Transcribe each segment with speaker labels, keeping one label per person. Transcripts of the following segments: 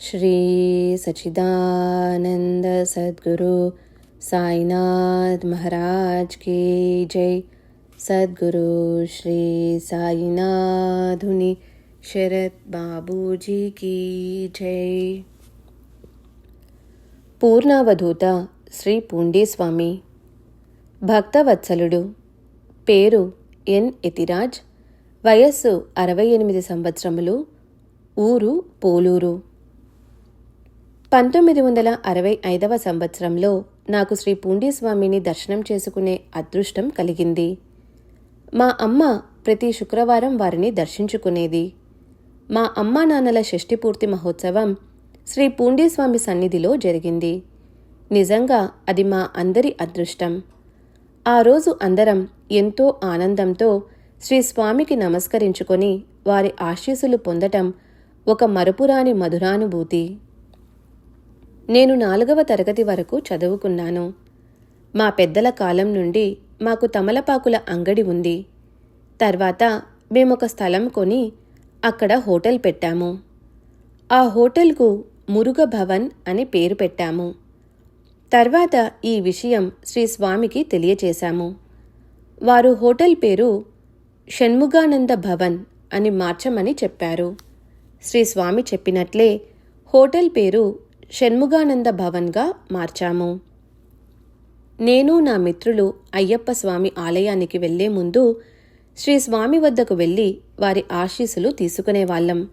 Speaker 1: श्री सच्चिदानंद सद्गुरु साईनाथ महाराज की जय सद्गुरु श्री साईनाथुनि शरद बाबूजी की जय పూర్ణావధూత శ్రీ పూండీస్వామి భక్తవత్సలుడు పేరు ఎన్ ఎతిరాజ్ వయస్సు అరవై ఎనిమిది సంవత్సరములు ఊరు పోలూరు పంతొమ్మిది వందల అరవై ఐదవ సంవత్సరంలో నాకు శ్రీ పూండీస్వామిని దర్శనం చేసుకునే అదృష్టం కలిగింది. మా అమ్మ ప్రతి శుక్రవారం వారిని దర్శించుకునేది. మా అమ్మా నాన్నల షష్ఠిపూర్తి మహోత్సవం శ్రీ పూండీస్వామి సన్నిధిలో జరిగింది. నిజంగా అది మా అందరి అదృష్టం. ఆ రోజు అందరం ఎంతో ఆనందంతో శ్రీ స్వామికి నమస్కరించుకొని వారి ఆశీస్సులు పొందటం ఒక మరుపురాని మధురానుభూతి. నేను నాలుగవ తరగతి వరకు చదువుకున్నాను. మా పెద్దల కాలం నుండి మాకు తమలపాకుల అంగడి ఉంది. తర్వాత మేమొక స్థలం కొని అక్కడ హోటల్ పెట్టాము. ఆ హోటల్కు మురుగ భవన్ అని పేరు పెట్టాము. తర్వాత ఈ విషయం శ్రీ స్వామికి తెలియచేశాము. వారు హోటల్ పేరు షణ్ముగానంద భవన్ అని మార్చమని చెప్పారు. శ్రీ స్వామి చెప్పినట్లే హోటల్ పేరు షణ్ముగానంద భవన్గా మార్చాము. నేను నా మిత్రులు అయ్యప్ప స్వామి ఆలయానికి వెళ్ళే ముందు శ్రీ స్వామి వద్దకు వెళ్ళి వారి ఆశీస్సులు తీసుకునేవాళ్ళం.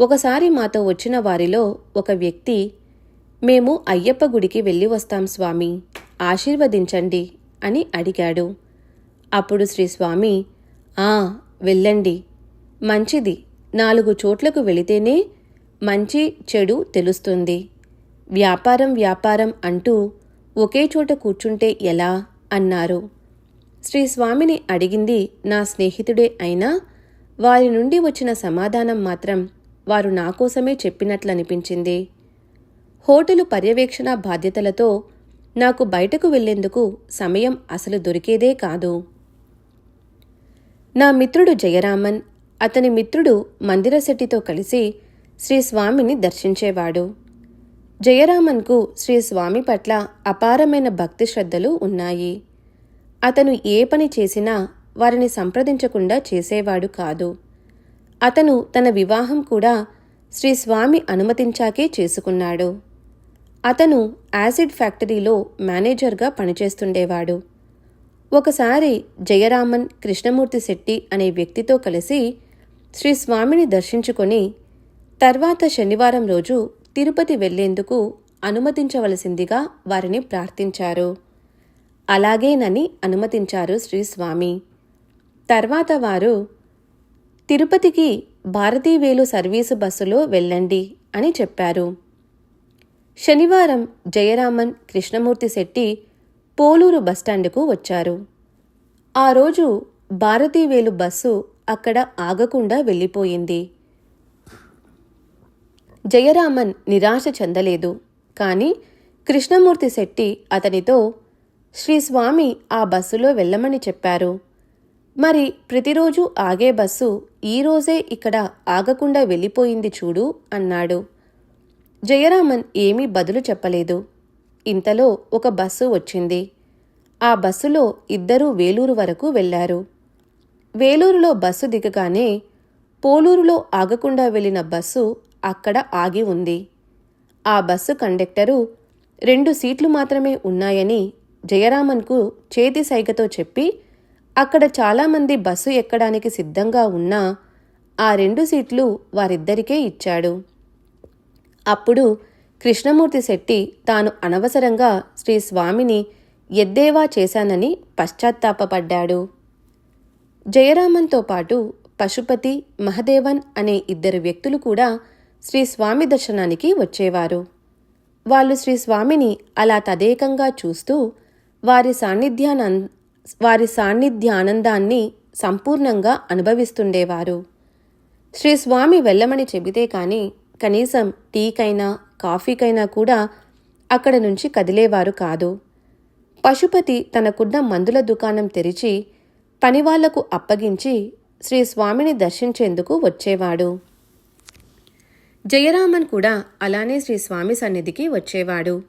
Speaker 1: ఒకసారి మాతో వచ్చిన వారిలో ఒక వ్యక్తి మేము అయ్యప్ప గుడికి వెళ్ళి వస్తాం స్వామి ఆశీర్వదించండి అని అడిగాడు. అప్పుడు శ్రీ స్వామి ఆ వెళ్ళండి. మంచిది. నాలుగు చోట్లకు వెళితేనే మంచి చెడు తెలుస్తుంది. వ్యాపారం వ్యాపారం అంటూ ఒకే చోట కూర్చుంటే ఎలా? అన్నారు. శ్రీ స్వామిని అడిగింది నా స్నేహితుడే అయినా వారి నుండి వచ్చిన సమాధానం మాత్రం వారు నా కోసమే చెప్పినట్లనిపించింది. హోటలు పర్యవేక్షణ బాధ్యతలతో నాకు బయటకు వెళ్ళేందుకు సమయం అసలు దొరికేదే కాదు. నా మిత్రుడు జయరామన్ అతని మిత్రుడు మందిరశెట్టితో కలిసి శ్రీ స్వామిని దర్శించేవాడు. జయరామన్కు శ్రీ స్వామి పట్ల అపారమైన భక్తి శ్రద్ధలు ఉన్నాయి. అతను ఏ పని చేసినా వారిని సంప్రదించకుండా చేసేవాడు కాదు. అతను తన వివాహం కూడా శ్రీ స్వామి అనుమతించాకే చేసుకున్నాడు. అతను యాసిడ్ ఫ్యాక్టరీలో మేనేజర్గా పనిచేస్తుండేవాడు. ఒకసారి జయరామన్ కృష్ణమూర్తి శెట్టి అనే వ్యక్తితో కలిసి శ్రీ స్వామిని దర్శించుకొని తర్వాత శనివారం రోజు తిరుపతి వెళ్ళేందుకు అనుమతించవలసిందిగా వారిని ప్రార్థించారు. అలాగేనని అనుమతించారు శ్రీస్వామి. తర్వాత వారు తిరుపతికి భారతీవేలు సర్వీసు బస్సులో వెళ్ళండి అని చెప్పారు. శనివారం జయరామన్ కృష్ణమూర్తి శెట్టి పోలూరు బస్టాండ్కు వచ్చారు. ఆ రోజు భారతీవేలు బస్సు అక్కడ ఆగకుండా వెళ్ళిపోయింది. జయరామన్ నిరాశ చెందలేదు. కాని కృష్ణమూర్తి శెట్టి అతనితో శ్రీస్వామి ఆ బస్సులో వెళ్ళమని చెప్పారు. మరి ప్రతిరోజు ఆగే బస్సు ఈరోజే ఇక్కడ ఆగకుండా వెళ్ళిపోయింది చూడు అన్నాడు. జయరామన్ ఏమీ బదులు చెప్పలేదు. ఇంతలో ఒక బస్సు వచ్చింది. ఆ బస్సులో ఇద్దరూ వేలూరు వరకు వెళ్ళారు వేలూరులో బస్సు దిగగానే పోలూరులో ఆగకుండా వెళ్ళిన బస్సు అక్కడ ఆగి ఉంది. ఆ బస్సు కండక్టరు రెండు సీట్లు మాత్రమే ఉన్నాయని జయరామన్కు చేతి సైగతో చెప్పి అక్కడ చాలామంది బస్సు ఎక్కడానికి సిద్ధంగా ఉన్నా ఆ రెండు సీట్లు వారిద్దరికే ఇచ్చాడు. అప్పుడు కృష్ణమూర్తి శెట్టి తాను అనవసరంగా శ్రీ స్వామిని ఎద్దేవా చేశానని పశ్చాత్తాపపడ్డాడు. జయరామన్తో పాటు పశుపతి మహదేవన్ అనే ఇద్దరు వ్యక్తులు కూడా శ్రీ స్వామి దర్శనానికి వచ్చేవారు. వాళ్ళు శ్రీ స్వామిని అలా తదేకంగా చూస్తూ వారి సాన్నిధ్యాన వారి సాన్నిధ్యానందాన్ని సంపూర్ణంగా అనుభవిస్తుండేవారు. శ్రీ స్వామి వెళ్ళమని చెబితే కాని కనీసం టీకైనా కాఫీకైనా కూడా అక్కడ నుంచి కదిలేవారు కాదు. పశుపతి తనకున్న మందుల దుకాణం తెరిచి పనివాళ్ళకు అప్పగించి శ్రీ స్వామిని దర్శించేందుకు వచ్చేవాడు. జయరామన్ కూడా అలానే శ్రీ స్వామి సన్నిధికి వచ్చేవాడు.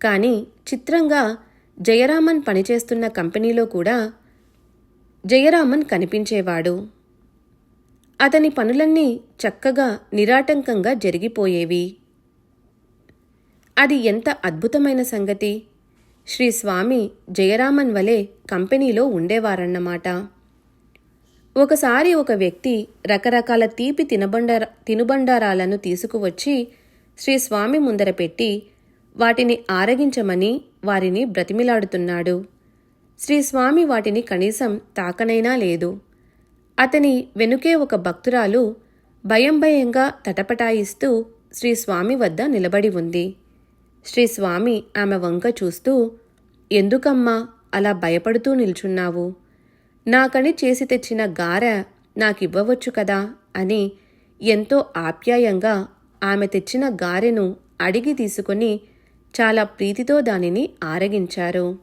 Speaker 1: కానీ చిత్రంగా జయరామన్ పనిచేస్తున్న కంపెనీలో కూడా జయరామన్ కనిపించేవాడు. అతని పనులన్నీ చక్కగా నిరాటంకంగా జరిగిపోయేవి. అది ఎంత అద్భుతమైన సంగతి! శ్రీ స్వామి జయరామన్ వలె కంపెనీలో ఉండేవారన్నమాట. ఒకసారి ఒక వ్యక్తి రకరకాల తీపి తినబండార తినుబండారాలను తీసుకువచ్చి శ్రీ స్వామి ముందర పెట్టి వాటిని ఆరగించమని వారిని బ్రతిమిలాడుతున్నాడు. శ్రీ స్వామి వాటిని కనీసం తాకనైనా లేదు. అతని వెనుకే ఒక భక్తురాలు భయం భయంగా తటపటాయిస్తూ శ్రీ స్వామి వద్ద నిలబడి ఉంది. శ్రీ స్వామి ఆమె వంక చూస్తూ ఎందుకమ్మా అలా భయపడుతూ నిల్చున్నావు? నాకని చేసి తెచ్చిన గార నాకివ్వవచ్చు కదా అని ఎంతో ఆప్యాయంగా ఆమె తెచ్చిన గారెను అడిగి తీసుకుని చాలా ప్రీతితో దానిని ఆరగించారు.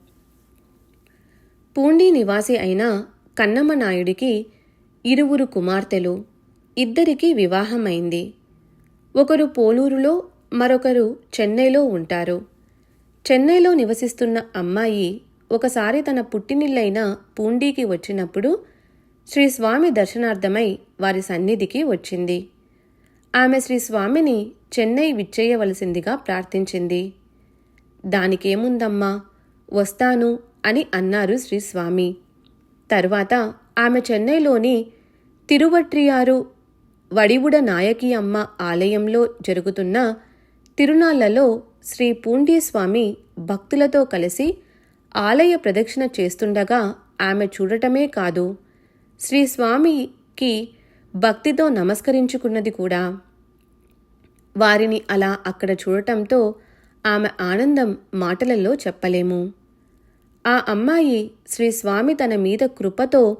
Speaker 1: పూండి నివాసి అయిన కన్నమ్మ నాయుడికి ఇరువురు కుమార్తెలు ఇద్దరికీ వివాహమైంది. ఒకరు పోలూరులో మరొకరు చెన్నైలో ఉంటారు. చెన్నైలో నివసిస్తున్న అమ్మాయి ఒకసారి తన పుట్టినిల్లైన పూండీకి వచ్చినప్పుడు శ్రీ స్వామి దర్శనార్థమై వారి సన్నిధికి వచ్చింది. ఆమె శ్రీ స్వామిని చెన్నై విచ్చేయవలసిందిగా ప్రార్థించింది. దానికేముందమ్మా వస్తాను అని అన్నారు శ్రీ స్వామి. తర్వాత ఆమె చెన్నైలోని తిరువట్రియారు వడివుడ నాయకి అమ్మ ఆలయంలో జరుగుతున్న తిరునాళ్ళలో శ్రీ పూండీస్వామి భక్తులతో కలిసి ఆలయ ప్రదక్షిణ చేస్తుండగా ఆమె చూడటమే కాదు శ్రీ స్వామికి భక్తితో నమస్కరించుకున్నది కూడా. వారిని అలా అక్కడ చూడటంతో ఆమె ఆనందం మాటలలో చెప్పలేము. ఆ అమ్మాయి శ్రీస్వామి తన మీద కృపతో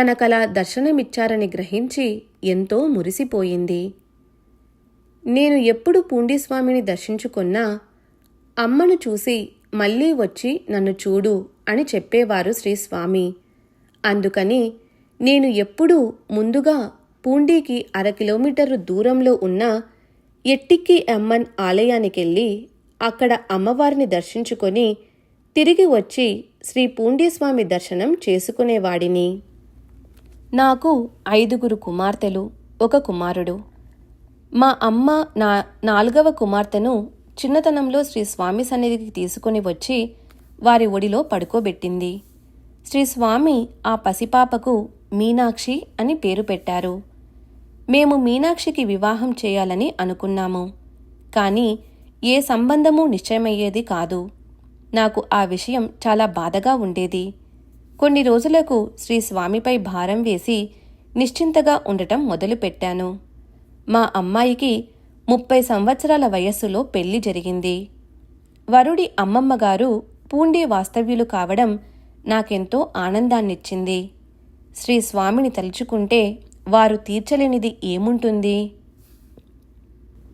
Speaker 1: తనకలా దర్శనమిచ్చారని గ్రహించి ఎంతో మురిసిపోయింది. నేను ఎప్పుడు పూండీస్వామిని దర్శించుకున్నా అమ్మను చూసి మళ్ళీ వచ్చి నన్ను చూడు అని చెప్పేవారు శ్రీస్వామి. అందుకని నేను ఎప్పుడూ ముందుగా పూండీకి అర కిలోమీటరు దూరంలో ఉన్న ఎట్టిక్కి అమ్మన్ ఆలయానికెళ్ళి అక్కడ అమ్మవారిని దర్శించుకొని తిరిగి వచ్చి శ్రీ పూండీస్వామి దర్శనం చేసుకునేవాడిని. నాకు ఐదుగురు కుమార్తెలు ఒక కుమారుడు. మా అమ్మ నా నాలుగవ కుమార్తెను చిన్నతనంలో శ్రీ స్వామి సన్నిధికి తీసుకుని వచ్చి వారి ఒడిలో పడుకోబెట్టింది. శ్రీ స్వామి ఆ పసిపాపకు మీనాక్షి అని పేరు పెట్టారు. మేము మీనాక్షికి వివాహం చేయాలని అనుకున్నాము. కానీ ఏ సంబంధమూ నిశ్చయమయ్యేది కాదు. నాకు ఆ విషయం చాలా బాధగా ఉండేది. కొన్ని రోజులకు శ్రీ స్వామిపై భారం వేసి నిశ్చింతగా ఉండటం మొదలుపెట్టాను. మా అమ్మాయికి ముప్పై సంవత్సరాల వయస్సులో పెళ్ళి జరిగింది. వరుడి అమ్మమ్మగారు పూండే వాస్తవ్యులు కావడం నాకెంతో ఆనందాన్నిచ్చింది. శ్రీ స్వామిని తలుచుకుంటే వారు తీర్చలేనిది ఏముంటుంది?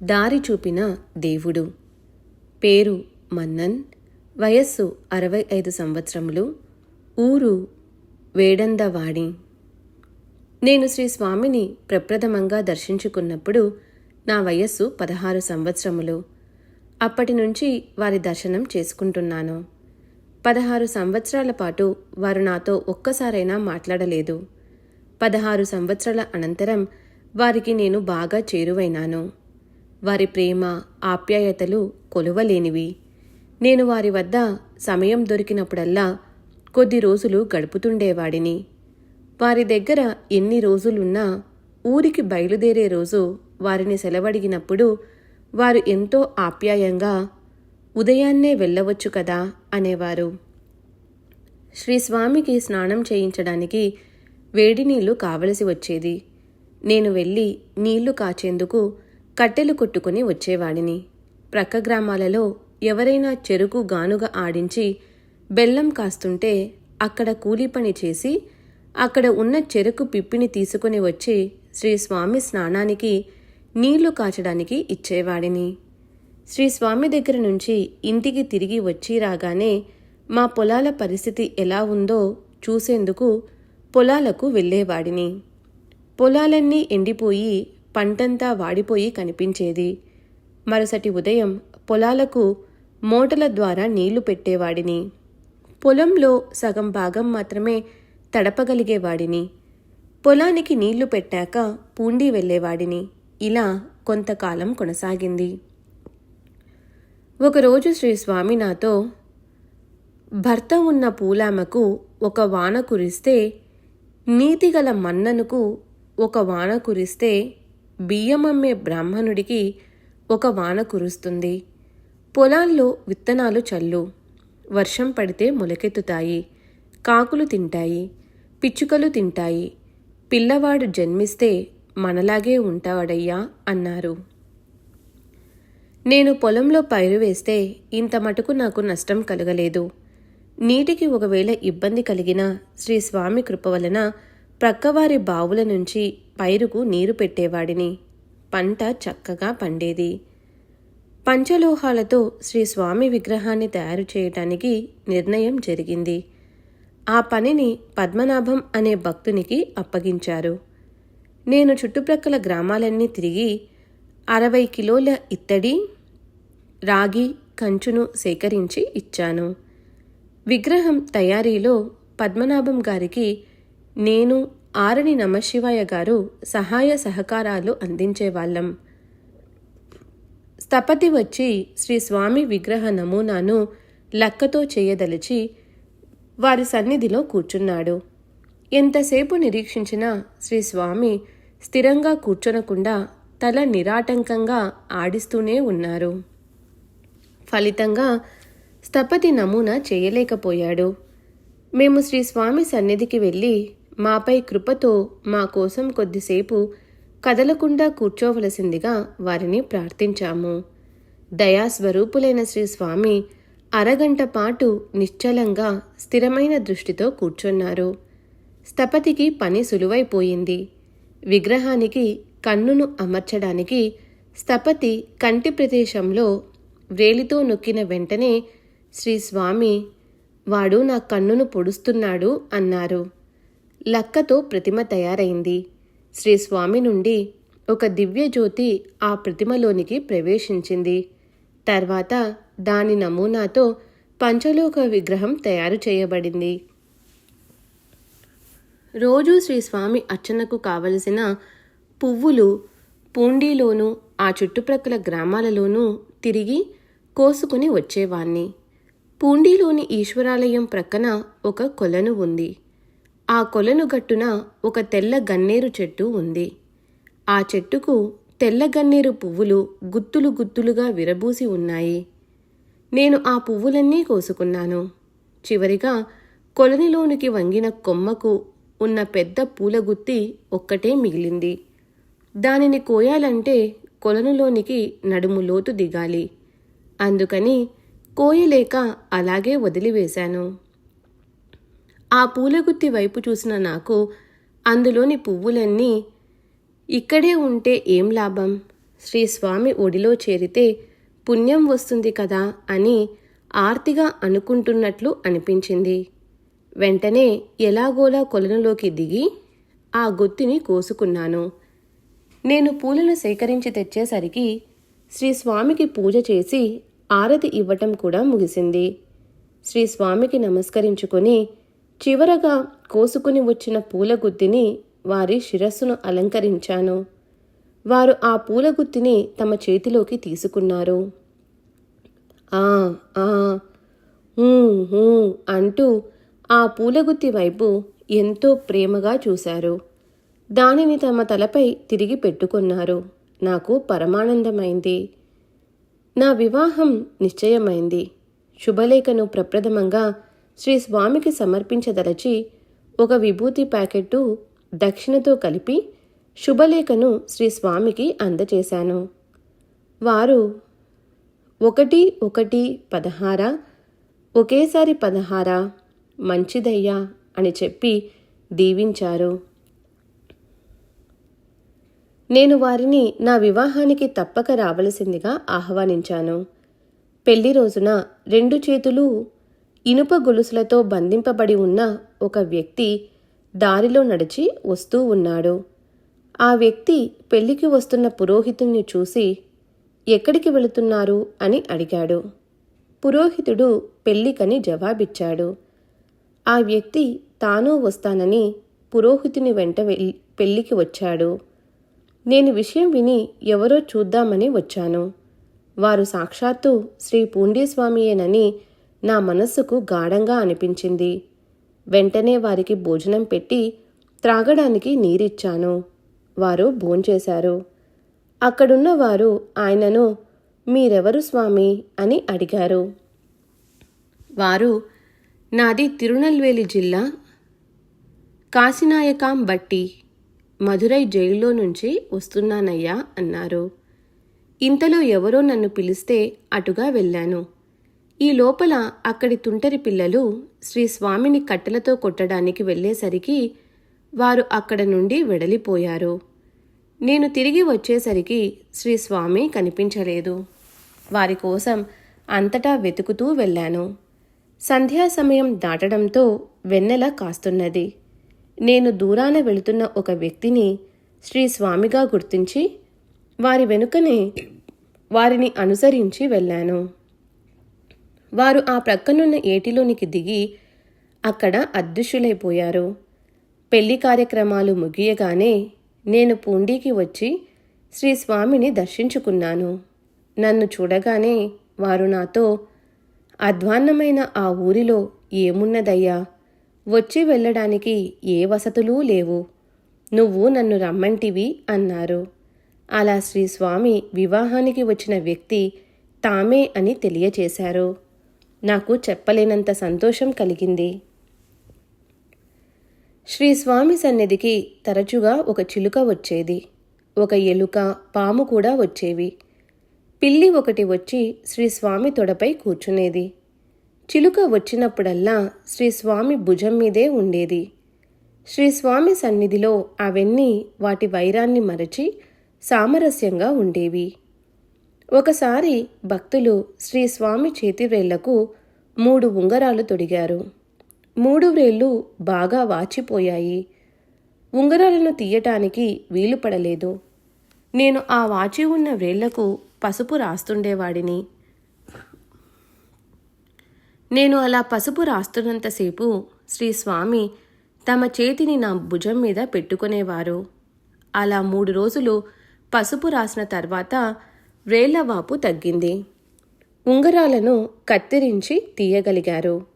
Speaker 1: దారి చూపిన దేవుడు. పేరు మన్నన్. వయస్సు అరవై ఐదు సంవత్సరములు. ఊరు వేడందవాడి నేను శ్రీ స్వామిని ప్రప్రథమంగా దర్శించుకున్నప్పుడు నా వయస్సు పదహారు సంవత్సరములు. అప్పటి నుంచి వారి దర్శనం చేసుకుంటున్నాను. పదహారు సంవత్సరాల పాటు వారు నాతో ఒక్కసారైనా మాట్లాడలేదు. పదహారు సంవత్సరాల అనంతరం వారికి నేను బాగా చేరువైనాను. వారి ప్రేమ ఆప్యాయతలు కొలువలేనివి. నేను వారి వద్ద సమయం దొరికినప్పుడల్లా కొద్ది రోజులు గడుపుతుండేవాడిని. వారి దగ్గర ఎన్ని రోజులున్నా ఊరికి బయలుదేరే రోజు వారిని సెలవడిగినప్పుడు వారు ఎంతో ఆప్యాయంగా ఉదయాన్నే వెళ్ళవచ్చు కదా? అనేవారు. శ్రీస్వామికి స్నానం చేయించడానికి వేడి నీళ్ళు కావలసి వచ్చేది. నేను వెళ్ళి నీళ్ళు కాచేందుకు కట్టెలు కొట్టుకుని వచ్చేవాడిని. ప్రక్క గ్రామాలలో ఎవరైనా చెరుకు గానుగ ఆడించి బెల్లం కాస్తుంటే అక్కడ కూలి పని చేసి అక్కడ ఉన్న చెరుకు పిప్పిని తీసుకుని వచ్చి శ్రీ స్వామి స్నానానికి నీళ్ళు కాచడానికి ఇచ్చేవాడిని. శ్రీ స్వామి దగ్గర నుంచి ఇంటికి తిరిగి వచ్చి రాగానే మా పొలాల పరిస్థితి ఎలా ఉందో చూసేందుకు పొలాలకు వెళ్ళేవాడిని. పొలాలన్నీ ఎండిపోయి పంటంతా వాడిపోయి కనిపించేది. మరుసటి ఉదయం పొలాలకు మోటల ద్వారా నీళ్ళు పెట్టేవాడిని. పొలంలో సగం భాగం మాత్రమే తడపగలిగేవాడిని. పొలానికి నీళ్ళు పెట్టాక పూండి వెళ్ళేవాడిని. ఇలా కొంతకాలం కొనసాగింది. ఒకరోజు శ్రీ స్వామి నాతో భర్త ఉన్న పూలామకు ఒక వాన కురిస్తే నీతిగల మన్ననుకు ఒక వాన కురిస్తే బియ్యమమ్మే బ్రాహ్మణుడికి ఒక వాన కురుస్తుంది. పొలాల్లో విత్తనాలు చల్లు. వర్షం పడితే మొలకెత్తుతాయి. కాకులు తింటాయి. పిచ్చుకలు తింటాయి. పిల్లవాడు జన్మిస్తే మనలాగే ఉంటావడయ్యా అన్నారు. నేను పొలంలో పైరు వేస్తే ఇంత మటుకు నాకు నష్టం కలగలేదు. నీటికి ఒకవేళ ఇబ్బంది కలిగినా శ్రీ స్వామి కృప వలన ప్రక్కవారి బావుల నుంచి పైరుకు నీరు పెట్టేవాడిని. పంట చక్కగా పండేది. పంచలోహాలతో శ్రీ స్వామి విగ్రహాన్ని తయారు చేయటానికి నిర్ణయం జరిగింది. ఆ పనిని పద్మనాభం అనే భక్తునికి అప్పగించారు. నేను చుట్టుప్రక్కల గ్రామాలన్నీ తిరిగి అరవై కిలోల ఇత్తడి రాగి కంచును సేకరించి ఇచ్చాను. విగ్రహం తయారీలో పద్మనాభం గారికి నేను ఆరణి నమశివాయ గారు సహాయ సహకారాలు అందించేవాళ్ళం. స్థపతి వచ్చి శ్రీ స్వామి విగ్రహ నమూనాను లక్కతో చేయదలిచి వారి సన్నిధిలో కూర్చున్నాడు. ఎంతసేపు నిరీక్షించినా శ్రీ స్వామి స్థిరంగా కూర్చొనకుండా తల నిరాటంకంగా ఆడిస్తూనే ఉన్నారు. ఫలితంగా స్థపతి నమూనా చేయలేకపోయాడు. మేము శ్రీ స్వామి సన్నిధికి వెళ్ళి మాపై కృపతో మా కోసం కొద్దిసేపు కదలకుండా కూర్చోవలసిందిగా వారిని ప్రార్థించాము. దయాస్వరూపులైన శ్రీ స్వామి అరగంట పాటు నిశ్చలంగా స్థిరమైన దృష్టితో కూర్చున్నారు. స్థపతికి పని సులువైపోయింది. విగ్రహానికి కన్నును అమర్చడానికి స్థపతి కంటి ప్రదేశంలో వ్రేలితో నొక్కిన వెంటనే శ్రీ స్వామి వాడు నా కన్నును పొడుస్తున్నాడు అన్నారు. లక్కతో ప్రతిమ తయారైంది. శ్రీ స్వామి నుండి ఒక దివ్య జ్యోతి ఆ ప్రతిమలోనికి ప్రవేశించింది. తర్వాత దాని నమూనాతో పంచలోక విగ్రహం తయారు చేయబడింది. రోజూ శ్రీ స్వామి అర్చనకు కావలసిన పువ్వులు పూండిలోనూ ఆ చుట్టుప్రక్కల గ్రామాలలోనూ తిరిగి కోసుకుని వచ్చేవాణ్ణి. పూండిలోని ఈశ్వరాలయం ప్రక్కన ఒక కొలను ఉంది. ఆ కొలను గట్టున ఒక తెల్ల గన్నేరు చెట్టు ఉంది. ఆ చెట్టుకు తెల్ల గన్నేరు పువ్వులు గుత్తులు గుత్తులుగా విరబూసి ఉన్నాయి. నేను ఆ పువ్వులన్నీ కోసుకున్నాను. చివరిగా కొలనిలోనికి వంగిన కొమ్మకు ఉన్న పెద్ద పూలగుత్తి ఒక్కటే మిగిలింది. దానిని కోయాలంటే కొలనులోనికి నడుము లోతు దిగాలి. అందుకని కోయలేక అలాగే వదిలివేశాను. ఆ పూలగుత్తి వైపు చూసిన నాకు అందులోని పువ్వులన్నీ ఇక్కడే ఉంటే ఏం లాభం? శ్రీ స్వామి ఒడిలో చేరితే పుణ్యం వస్తుంది కదా అని ఆర్తిగా అనుకుంటున్నట్లు అనిపించింది. వెంటనే ఎలాగోలా కొలనులోకి దిగి ఆ గుత్తిని కోసుకున్నాను. నేను పూలను సేకరించి తెచ్చేసరికి శ్రీ స్వామికి పూజ చేసి ఆరతి ఇవ్వటం కూడా ముగిసింది. శ్రీ స్వామికి నమస్కరించుకొని చివరగా కోసుకుని వచ్చిన పూల గుత్తిని వారి శిరస్సును అలంకరించాను. వారు ఆ పూల గుత్తిని తమ చేతిలోకి తీసుకున్నారు. ఆ ఆ అంటూ ఆ పూలగుత్తి వైపు ఎంతో ప్రేమగా చూశారు. దానిని తమ తలపై తిరిగి పెట్టుకున్నారు. నాకు పరమానందమైంది. నా వివాహం నిశ్చయమైంది. శుభలేఖను ప్రప్రథమంగా శ్రీ స్వామికి సమర్పించదలచి ఒక విభూతి ప్యాకెట్టు దక్షిణతో కలిపి శుభలేఖను శ్రీ స్వామికి అందచేశాను. వారు ఒకటి ఒకటి పదహార ఒకేసారి పదహారా మంచిదయ్యా అని చెప్పి దీవించారు. నేను వారిని నా వివాహానికి తప్పక రావలసిందిగా ఆహ్వానించాను. పెళ్ళి రోజున రెండు చేతులు ఇనుప గొలుసులతో బంధింపబడి ఉన్న ఒక వ్యక్తి దారిలో నడిచి వస్తూ ఉన్నాడు. ఆ వ్యక్తి పెళ్ళికి వస్తున్న పురోహితుణ్ణి చూసి ఎక్కడికి వెళుతున్నారు? అని అడిగాడు. పురోహితుడు పెళ్ళికని జవాబిచ్చాడు. ఆ వ్యక్తి తాను వస్తానని పురోహితుని వెంట పెళ్ళికి వచ్చాడు. నేను విషయం విని ఎవరో చూద్దామని వచ్చాను. వారు సాక్షాత్తు శ్రీ పూండీస్వామియేనని నా మనస్సుకు గాఢంగా అనిపించింది. వెంటనే వారికి భోజనం పెట్టి త్రాగడానికి నీరిచ్చాను. వారు భోంచేశారు. అక్కడున్న వారు ఆయనను మీరెవరు స్వామి? అని అడిగారు. వారు నాది తిరునల్వేలి జిల్లా కాశీనాయకాం బట్టి మధురై జైల్లో నుంచి వస్తున్నానయ్యా అన్నారు. ఇంతలో ఎవరో నన్ను పిలిస్తే అటుగా వెళ్ళాను. ఈ లోపల అక్కడి తుంటరి పిల్లలు శ్రీ స్వామిని కట్టెలతో కొట్టడానికి వెళ్ళేసరికి వారు అక్కడ నుండి వెడలిపోయారు. నేను తిరిగి వచ్చేసరికి శ్రీ స్వామి కనిపించలేదు. వారి కోసం అంతటా వెతుకుతూ వెళ్ళాను. సంధ్యా సమయం దాటడంతో వెన్నెల కాస్తున్నది. నేను దూరాన వెళుతున్న ఒక వ్యక్తిని శ్రీ స్వామిగా గుర్తించి వారి వెనుకనే వారిని అనుసరించి వెళ్ళాను. వారు ఆ ప్రక్కనున్న ఏటిలోనికి దిగి అక్కడ అదృశ్యులైపోయారు. పెళ్ళి కార్యక్రమాలు ముగియగానే నేను పూండీకి వచ్చి శ్రీ స్వామిని దర్శించుకున్నాను. నన్ను చూడగానే వారు నాతో అధ్వాన్నమైన ఆ ఊరిలో ఏమున్నదయ్యా? వచ్చి వెళ్ళడానికి ఏ వసతులూ లేవు. నువ్వు నన్ను రమ్మంటివి అన్నారు. అలా శ్రీ స్వామి వివాహానికి వచ్చిన వ్యక్తి తామే అని తెలియచేశారు. నాకు చెప్పలేనంత సంతోషం కలిగింది. శ్రీ స్వామి సన్నిధికి తరచుగా ఒక చిలుక వచ్చేది. ఒక ఎలుక పాము కూడా వచ్చేవి. పిల్లి ఒకటి వచ్చి శ్రీ స్వామి తొడపై కూర్చునేది. చిలుక వచ్చినప్పుడల్లా శ్రీస్వామి భుజం మీదే ఉండేది. శ్రీ స్వామి సన్నిధిలో అవన్నీ వాటి వైరాన్ని మరచి సామరస్యంగా ఉండేవి. ఒకసారి భక్తులు శ్రీస్వామి చేతివ్రేళ్ళకు మూడు ఉంగరాలు తొడిగారు. మూడు వ్రేళ్ళు బాగా వాచిపోయాయి. ఉంగరాలను తీయటానికి వీలు పడలేదు నేను ఆ వాచి ఉన్న వ్రేళ్ళకు పసుపు రాస్తుండేవాడిని. నేను అలా పసుపు రాస్తున్నంతసేపు శ్రీ స్వామి తమ చేతిని నా భుజం మీద పెట్టుకునేవారు. అలా మూడు రోజులు పసుపు రాసిన తర్వాత వ్రేళ్ళవాపు తగ్గింది. ఉంగరాలను కత్తిరించి తీయగలిగారు.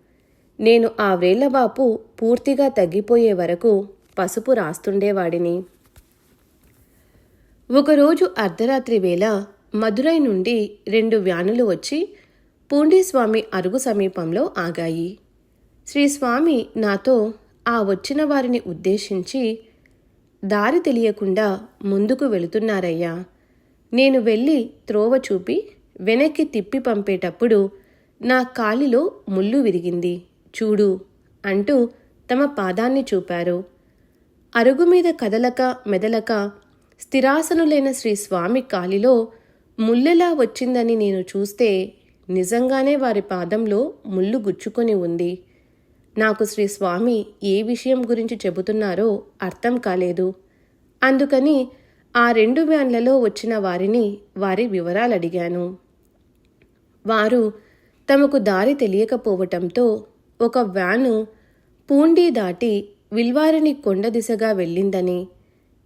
Speaker 1: నేను ఆ వ్రేళ్ళవాపు పూర్తిగా తగ్గిపోయే వరకు పసుపు రాస్తుండేవాడిని. ఒకరోజు అర్ధరాత్రి వేళ మదురై నుండి రెండు వ్యానులు వచ్చి పూండీస్వామి అరుగు సమీపంలో ఆగాయి. శ్రీ స్వామి నాతో ఆ వచ్చిన వారిని ఉద్దేశించి దారి తెలియకుండా ముందుకు వెళుతున్నారయ్యా. నేను వెళ్ళి త్రోవ చూపి వెనక్కి తిప్పి పంపేటప్పుడు నా కాలిలో ముళ్ళు విరిగింది. చూడు అంటూ తమ పాదాన్ని చూపారు. అరుగు మీద కదలక మెదలక స్థిరాసనులైన శ్రీ స్వామి కాలిలో ముల్లెలా వచ్చిందని నేను చూస్తే నిజంగానే వారి పాదంలో ముళ్ళు గుచ్చుకొని ఉంది. నాకు శ్రీ స్వామి ఏ విషయం గురించి చెబుతున్నారో అర్థం కాలేదు. అందుకని ఆ రెండు వ్యాన్లలో వచ్చిన వారిని వారి వివరాలు అడిగాను వారు తమకు దారి తెలియకపోవటంతో ఒక వ్యాను పూండి దాటి విల్వారిని కొండ దిశగా వెళ్ళిందని.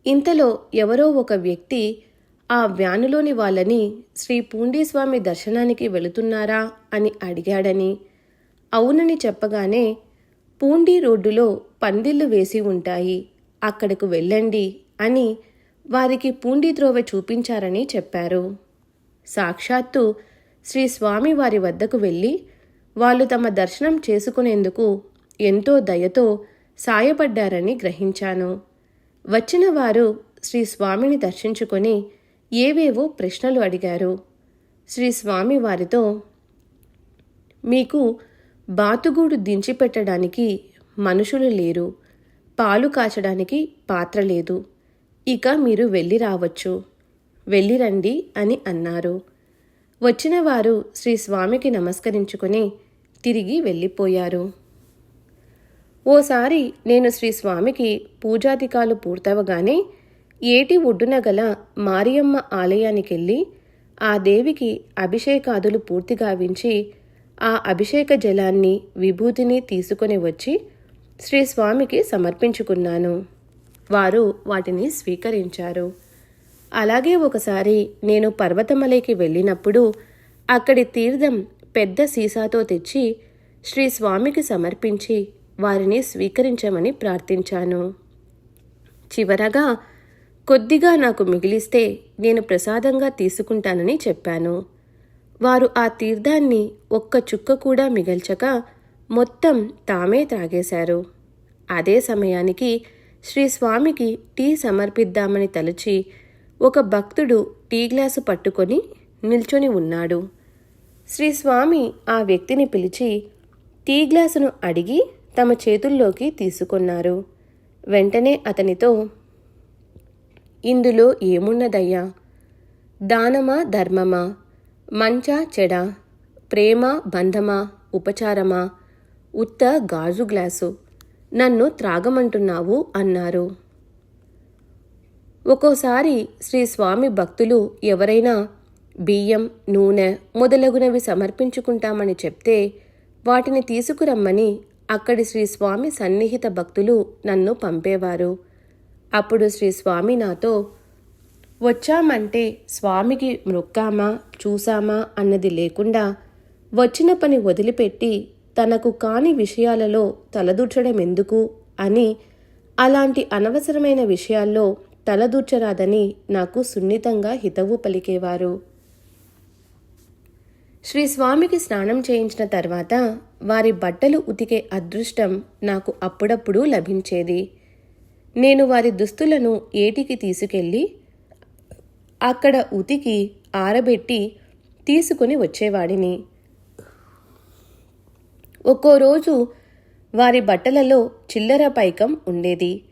Speaker 1: ఇంతలో ఎవరో ఒక వ్యక్తి ఆ వ్యానులోని వాళ్ళని శ్రీ పూండీస్వామి దర్శనానికి వెళుతున్నారా అని అడిగాడని. అవునని చెప్పగానే పూండి రోడ్డులో పందిళ్ళు వేసి ఉంటాయి అక్కడకు వెళ్ళండి అని వారికి పూండి త్రోవ చూపించారని చెప్పారు. సాక్షాత్తు శ్రీ స్వామి వారి వద్దకు వెళ్ళి వాళ్ళు తమ దర్శనం చేసుకునేందుకు ఎంతో దయతో సాయపడ్డారని గ్రహించాను. వచ్చిన వారు శ్రీ స్వామిని దర్శించుకొని ఏవేవో ప్రశ్నలు అడిగారు. శ్రీ స్వామి వారితో మీకు బాతుగూడు దించిపెట్టడానికి మనుషులు లేరు. పాలు కాచడానికి పాత్ర లేదు. ఇక మీరు వెళ్ళి రావచ్చు. వెళ్ళిరండి అని అన్నారు. వచ్చిన వారు శ్రీ స్వామికి నమస్కరించుకొని తిరిగి వెళ్ళిపోయారు. ఓసారి నేను శ్రీ స్వామికి పూజాధికాలు పూర్తవగానే ఏటి ఒడ్డున గల మారియమ్మ ఆలయానికెళ్ళి ఆ దేవికి అభిషేకాదులు పూర్తి గావించి ఆ అభిషేక జలాన్ని విభూతిని తీసుకొని వచ్చి శ్రీ స్వామికి సమర్పించుకున్నాను. వారు వాటిని స్వీకరించారు. అలాగే ఒకసారి నేను పర్వతమలైకి వెళ్ళినప్పుడు అక్కడి తీర్థం పెద్ద సీసాతో తెచ్చి శ్రీ స్వామికి సమర్పించి వారిని స్వీకరించమని ప్రార్థించాను. చివరగా కొద్దిగా నాకు మిగిలిస్తే నేను ప్రసాదంగా తీసుకుంటానని చెప్పాను. వారు ఆ తీర్థాన్ని ఒక్క చుక్క కూడా మిగల్చక మొత్తం తామే త్రాగేశారు. అదే సమయానికి శ్రీ స్వామికి టీ సమర్పిద్దామని తలచి ఒక భక్తుడు టీ గ్లాసు పట్టుకొని నిల్చొని ఉన్నాడు. శ్రీ స్వామి ఆ వ్యక్తిని పిలిచి టీ గ్లాసును అడిగి తమ చేతుల్లోకి తీసుకున్నారు. వెంటనే అతనితో ఇందులో ఏమున్నదయ్యా? దానమా ధర్మమా? మంచా చెడా? ప్రేమ బంధమా? ఉపచారమా? ఉత్త గాజు గ్లాసు. నన్ను త్రాగమంటున్నావు అన్నారు. ఒక్కోసారి శ్రీ స్వామి భక్తులు ఎవరైనా బియ్యం నూనె మొదలగునవి సమర్పించుకుంటామని చెప్తే వాటిని తీసుకురమ్మని అక్కడి శ్రీ స్వామి సన్నిహిత భక్తులు నన్ను పంపేవారు. అప్పుడు శ్రీ స్వామి నాతో వచ్చామంటే స్వామికి మొక్కామా చూసామా అన్నది లేకుండా వచ్చిన పని వదిలిపెట్టి తనకు కాని విషయాలలో తలదూర్చడం ఎందుకు అని అలాంటి అనవసరమైన విషయాల్లో తలదూర్చరాదని నాకు సున్నితంగా హితవు పలికేవారు. శ్రీ స్వామికి స్నానం చేయించిన తర్వాత వారి బట్టలు ఉతికే అదృష్టం నాకు అప్పుడప్పుడు లభించేది. నేను వారి దుస్తులను ఏటికి తీసుకెళ్ళి అక్కడ ఉతికి ఆరబెట్టి తీసుకుని వచ్చేవాడిని. ఒక్కో రోజు వారి బట్టలలో చిల్లర పైకం ఉండేది.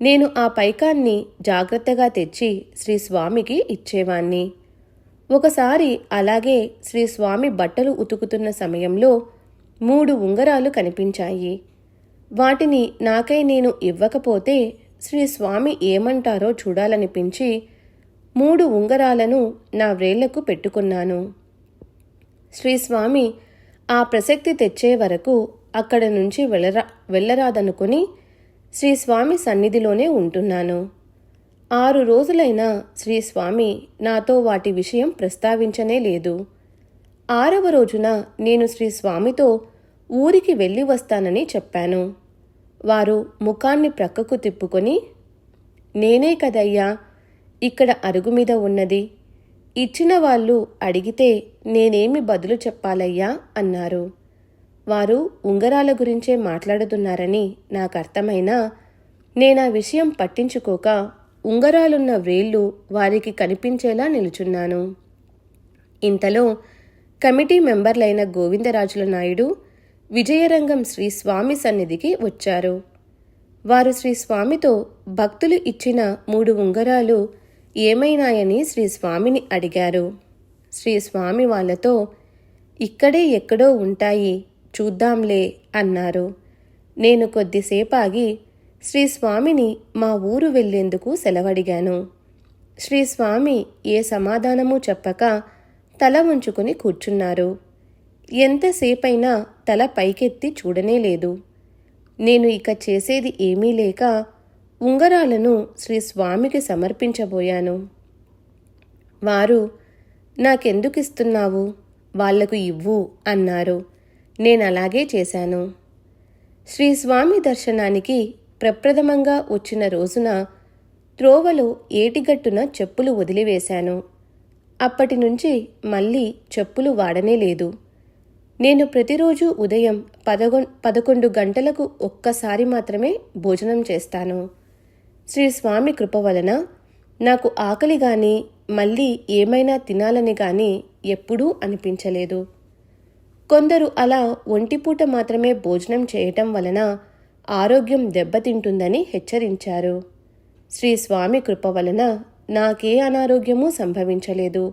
Speaker 1: నేను ఆ పైకాన్ని జాగ్రత్తగా తెచ్చి శ్రీ స్వామికి ఇచ్చేవాణ్ణి. ఒకసారి అలాగే శ్రీ స్వామి బట్టలు ఉతుకుతున్న సమయంలో మూడు ఉంగరాలు కనిపించాయి. వాటిని నాకై నేను ఇవ్వకపోతే శ్రీ స్వామి ఏమంటారో చూడాలనిపించి మూడు ఉంగరాలను నా వ్రేళ్ళకు పెట్టుకున్నాను. శ్రీ స్వామి ఆ ప్రసక్తి తెచ్చే వరకు అక్కడ నుంచి వెళ్ళరా వెళ్ళరాదనుకుని శ్రీస్వామి సన్నిధిలోనే ఉంటున్నాను. ఆరు రోజులైనా శ్రీ స్వామి నాతో వాటి విషయం ప్రస్తావించనే లేదు. ఆరవ రోజున నేను శ్రీస్వామితో స్వామితో ఊరికి వెళ్ళి వస్తానని చెప్పాను. వారు ముఖాన్ని ప్రక్కకు తిప్పుకొని నేనే కదయ్యా ఇక్కడ అరుగు మీద ఉన్నది. ఇచ్చిన వాళ్ళు అడిగితే నేనేమి బదులు చెప్పాలయ్యా అన్నారు. వారు ఉంగరాల గురించే మాట్లాడుతున్నారని నాకు అర్థమైనా నేనా విషయం పట్టించుకోక ఉంగరాలున్న వేళ్ళు వారికి కనిపించేలా నిలుచున్నాను. ఇంతలో కమిటీ మెంబర్లైన గోవిందరాజుల నాయుడు విజయరంగం శ్రీ స్వామి సన్నిధికి వచ్చారు. వారు శ్రీ స్వామితో భక్తులు ఇచ్చిన మూడు ఉంగరాలు ఏమైనాయని శ్రీ స్వామిని అడిగారు. శ్రీ స్వామి వాళ్ళతో ఇక్కడే ఎక్కడో ఉంటాయి చూద్దాంలే అన్నారు. నేను కొద్దిసేపాగి శ్రీ స్వామిని మా ఊరు వెళ్ళేందుకు సెలవడిగాను. శ్రీ స్వామి ఏ సమాధానమూ చెప్పక తల ఉంచుకుని కూర్చున్నారు. ఎంతసేపైనా తల పైకెత్తి చూడనే లేదు. నేను ఇక చేసేది ఏమీ లేక ఉంగరాలను శ్రీ స్వామికి సమర్పించబోయాను. వారు నాకెందుకిస్తున్నావు? వాళ్ళకు ఇవ్వు అన్నారు. నేను అలాగే చేశాను. శ్రీ స్వామి దర్శనానికి ప్రప్రథమంగా వచ్చిన రోజున త్రోవలో ఏటిగట్టున చెప్పులు వదిలివేశాను. అప్పటి నుంచి మళ్ళీ చెప్పులు వాడనే లేదు. నేను ప్రతిరోజు ఉదయం పదకొ పదకొండు గంటలకు ఒక్కసారి మాత్రమే భోజనం చేస్తాను. శ్రీ స్వామి కృప వలన నాకు ఆకలి కానీ మళ్ళీ ఏమైనా తినాలని కానీ ఎప్పుడూ అనిపించలేదు. కొందరు అలా ఒంటిపూట మాత్రమే భోజనం చేయటం వలన ఆరోగ్యం దెబ్బతింటుందని హెచ్చరించారు. శ్రీ స్వామి కృప వలన నాకే అనారోగ్యమూ సంభవించలేదు.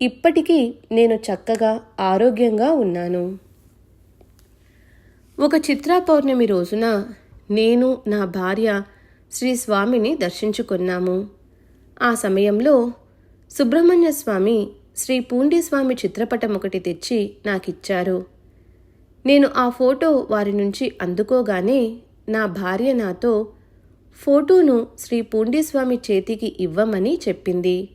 Speaker 1: ఇప్పటికీ నేను చక్కగా ఆరోగ్యంగా ఉన్నాను. ఒక చిత్రా పౌర్ణమి రోజున నేను నా భార్య శ్రీ స్వామిని దర్శించుకున్నాము. ఆ సమయంలో సుబ్రహ్మణ్య స్వామి శ్రీ పూండిస్వామి చిత్రపటం ఒకటి తెచ్చి నాకిచ్చారు. నేను ఆ ఫోటో వారి నుంచి అందుకోగానే నా భార్య నాతో ఫోటోను శ్రీ పూండిస్వామి చేతికి ఇవ్వమని చెప్పింది.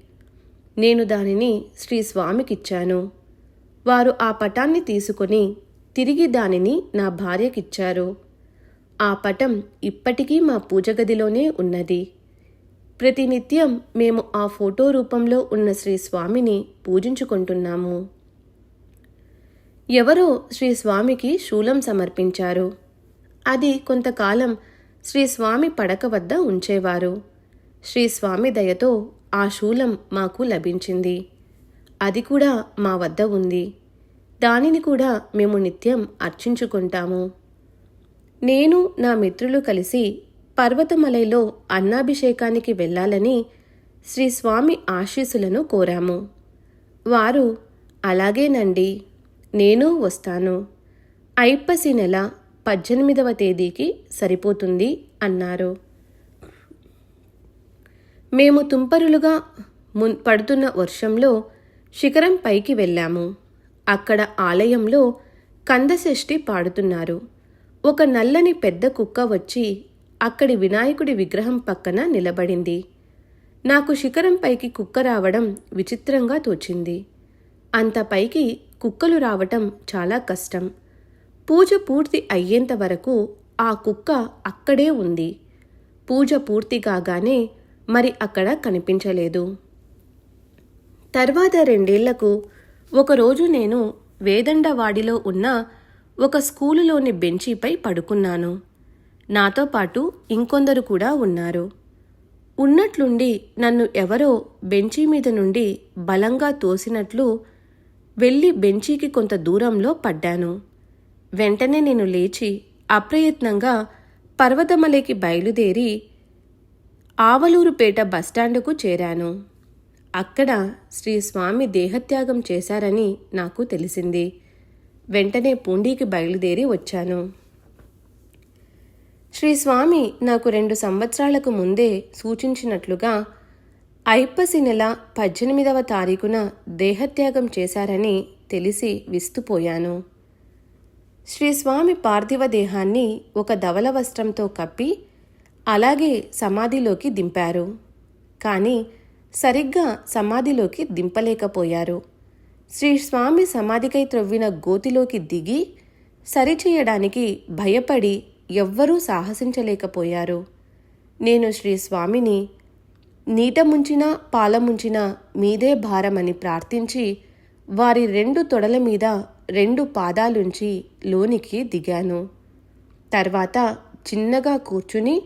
Speaker 1: నేను దానిని శ్రీ స్వామికిచ్చాను. వారు ఆ పటాన్ని తీసుకొని తిరిగి దానిని నా భార్యకిచ్చారు. ఆ పటం ఇప్పటికీ మా పూజ గదిలోనే ఉన్నది. ప్రతినిత్యం మేము ఆ ఫోటో రూపంలో ఉన్న శ్రీ స్వామిని పూజించుకుంటున్నాము. ఎవరో శ్రీ స్వామికి శూలం సమర్పించారు. అది కొంతకాలం శ్రీ స్వామి పడక వద్ద ఉంచేవారు. శ్రీ స్వామి దయతో ఆ శూలం మాకు లభించింది. అది కూడా మా వద్ద ఉంది. దానిని కూడా మేము నిత్యం అర్చించుకుంటాము. నేను నా మిత్రులు కలిసి పర్వతమలైలో అన్నాభిషేకానికి వెళ్ళాలని శ్రీ స్వామి ఆశీస్సులను కోరాము. వారు అలాగేనండి నేను వస్తాను. ఐప్పసి నెల పద్దెనిమిదవ తేదీకి సరిపోతుంది అన్నారు. మేము తుంపరులుగా మున్ పడుతున్న వర్షంలో శిఖరం పైకి వెళ్ళాము. అక్కడ ఆలయంలో కందషష్ఠి పాడుతున్నారు. ఒక నల్లని పెద్ద కుక్క వచ్చి అక్కడి వినాయకుడి విగ్రహం పక్కన నిలబడింది. నాకు శిఖరం పైకి కుక్క రావడం విచిత్రంగా తోచింది. అంత పైకి కుక్కలు రావటం చాలా కష్టం. పూజ పూర్తి అయ్యేంత వరకు ఆ కుక్క అక్కడే ఉంది. పూజ పూర్తి కాగానే మరి అక్కడ కనిపించలేదు. తర్వాత రెండేళ్ళకు ఒకరోజు నేను వేదండవాడిలో ఉన్న ఒక స్కూలులోని బెంచీపై పడుకున్నాను. నాతో పాటు ఇంకొందరు కూడా ఉన్నారు. ఉన్నట్లుండి నన్ను ఎవరో బెంచీ మీద నుండి బలంగా తోసినట్లు వెళ్ళి బెంచీకి కొంత దూరంలో పడ్డాను. వెంటనే నేను లేచి అప్రయత్నంగా పర్వతమలేకి బయలుదేరి ఆవలూరుపేట బస్టాండుకు చేరాను. అక్కడ శ్రీ స్వామి దేహత్యాగం చేశారని నాకు తెలిసింది. వెంటనే పూండీకి బయలుదేరి వచ్చాను. శ్రీ స్వామి నాకు రెండు సంవత్సరాలకు ముందే సూచించినట్లుగా ఐప్పసి నెల పద్దెనిమిదవ తారీఖున దేహత్యాగం చేశారని తెలిసి విస్తుపోయాను. శ్రీస్వామి పార్థివ దేహాన్ని ఒక ధవల వస్త్రంతో కప్పి అలాగే సమాధిలోకి దింపారు. కానీ సరిగ్గా సమాధిలోకి దింపలేకపోయారు. శ్రీ స్వామి సమాధికై త్రవ్విన గోతిలోకి దిగి సరిచేయడానికి భయపడి ఎవ్వరూ సాహసించలేకపోయారు. నేను శ్రీ స్వామిని నీట ముంచినా పాల ముంచినా మీదే భారమని ప్రార్థించి వారి రెండు తొడల మీద రెండు పాదాలుంచి లోనికి దిగాను. తర్వాత చిన్నగా కూర్చుని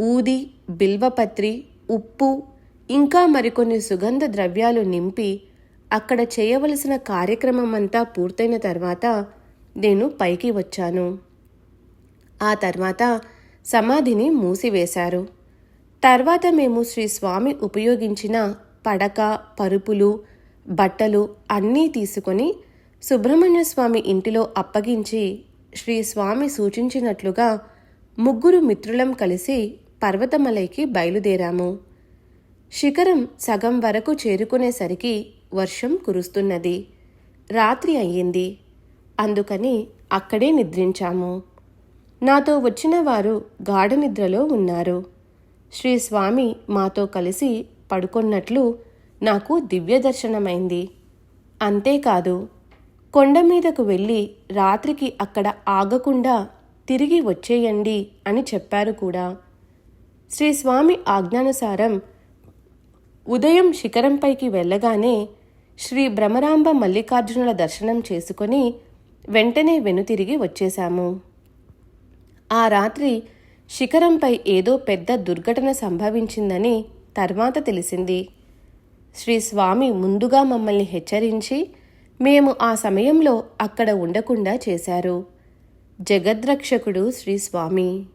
Speaker 1: ఊది బిల్వపత్రి ఉప్పు ఇంకా మరికొన్ని సుగంధ ద్రవ్యాలు నింపి అక్కడ చేయవలసిన కార్యక్రమం అంతా పూర్తయిన తర్వాత నేను పైకి వచ్చాను. ఆ తర్వాత సమాధిని మూసివేశారు. తర్వాత మేము శ్రీ స్వామి ఉపయోగించిన పడక పరుపులు బట్టలు అన్నీ తీసుకొని సుబ్రహ్మణ్య స్వామి ఇంటిలో అప్పగించి శ్రీ స్వామి సూచించినట్లుగా ముగ్గురు మిత్రులం కలిసి పర్వతమలైకి బయలుదేరాము. శిఖరం సగం వరకు చేరుకునేసరికి వర్షం కురుస్తున్నది. రాత్రి అయ్యింది. అందుకని అక్కడే నిద్రించాము. నాతో వచ్చిన వారు గాఢ నిద్రలో ఉన్నారు. శ్రీ స్వామి మాతో కలిసి పడుకున్నట్లు నాకు దివ్య దర్శనమైంది. అంతేకాదు కొండ మీదకు వెళ్ళి రాత్రికి అక్కడ ఆగకుండా తిరిగి వచ్చేయండి అని చెప్పారు కూడా. శ్రీ స్వామి ఆజ్ఞానుసారం ఉదయం శిఖరంపైకి వెళ్ళగానే శ్రీ భ్రమరాంబ మల్లికార్జునుల దర్శనం చేసుకొని వెంటనే వెనుతిరిగి వచ్చేశాము. ఆ రాత్రి శిఖరంపై ఏదో పెద్ద దుర్ఘటన సంభవించిందని తర్వాత తెలిసింది. శ్రీ స్వామి ముందుగా మమ్మల్ని హెచ్చరించి మేము ఆ సమయంలో అక్కడ ఉండకుండా చేశారు. జగద్రక్షకుడు శ్రీ స్వామి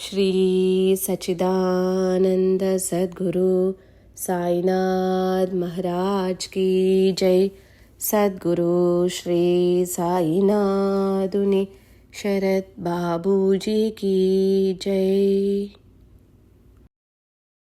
Speaker 1: श्री सच्चिदानन्द सद्गुरु सा महाराज की जय। सद्गुरु श्री सायिनाधुनि शरद बाबूजी की जय।